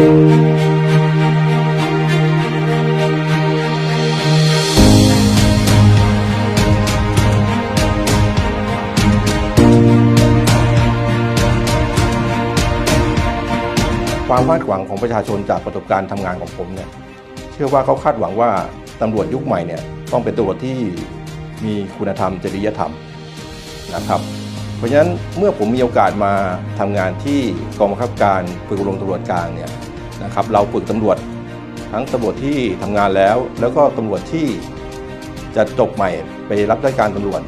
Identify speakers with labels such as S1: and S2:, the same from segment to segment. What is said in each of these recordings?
S1: ความคาดหวังของประชาชนจากประสบการณ์ทำงานของผมเนี่ยเชื่อว่าเขาคาดหวังว่าตำรวจยุคใหม่เนี่ยต้องเป็นตำรวจที่มีคุณธรรมจริยธรรมนะครับ เพราะฉะนั้นเมื่อผมมีโอกาสมาทำงานที่กองบังคับการฝึกอบรมตำรวจกลางเนี่ย นะครับเราฝึกตำรวจทั้งตำรวจที่ทำงานแล้ว แล้วก็ตำรวจที่จะจบใหม่ไปรับราชการตำรวจ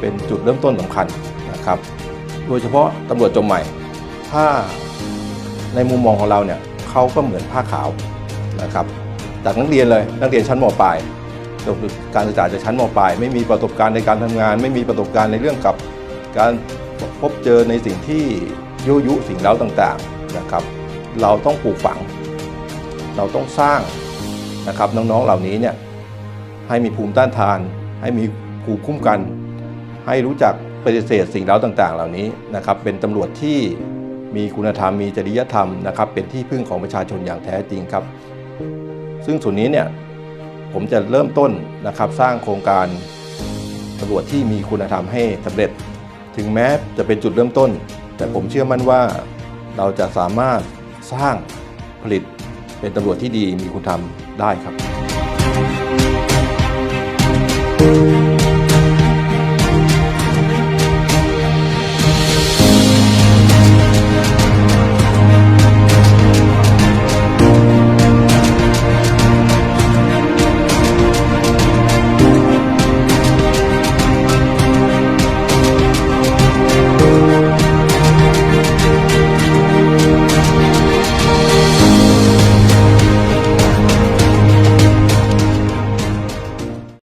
S1: เป็นจุดเริ่มต้นสำคัญนะครับ โดยเฉพาะตำรวจจบใหม่ ถ้าในมุมมองของเราเนี่ยเขาก็เหมือนผ้าขาวนะครับจากนักเรียนเลยนักเรียนชั้นมปลายจบการศึกษาจากชั้นมปลายไม่มีประสบการณ์ในการทำงาน ไม่มีประสบการณ์ในเรื่องกับการพบเจอในสิ่งที่ยุยุสิ่งเล้าต่างๆนะครับ เราต้องปลูกฝัง เราต้องสร้างนะครับน้องๆเหล่านี้เนี่ยให้มีภูมิต้านทาน ให้มีภูมิคุ้มกัน ให้รู้จักปฏิเสธสิ่งเล้าต่างๆ เหล่านี้นะครับเป็นตำรวจที่มีคุณธรรมมีจริยธรรมนะครับเป็นที่พึ่งของประชาชนอย่างแท้จริงครับ ซึ่งส่วนนี้เนี่ยผมจะเริ่มต้นนะครับสร้างโครงการตำรวจที่มีคุณธรรมให้สำเร็จ ถึงแม้จะเป็นจุดเริ่มต้น แต่ผมเชื่อมั่นว่าเราจะสามารถ สร้างผลิตเป็นตำรวจที่ดีมีคุณธรรมได้ครับ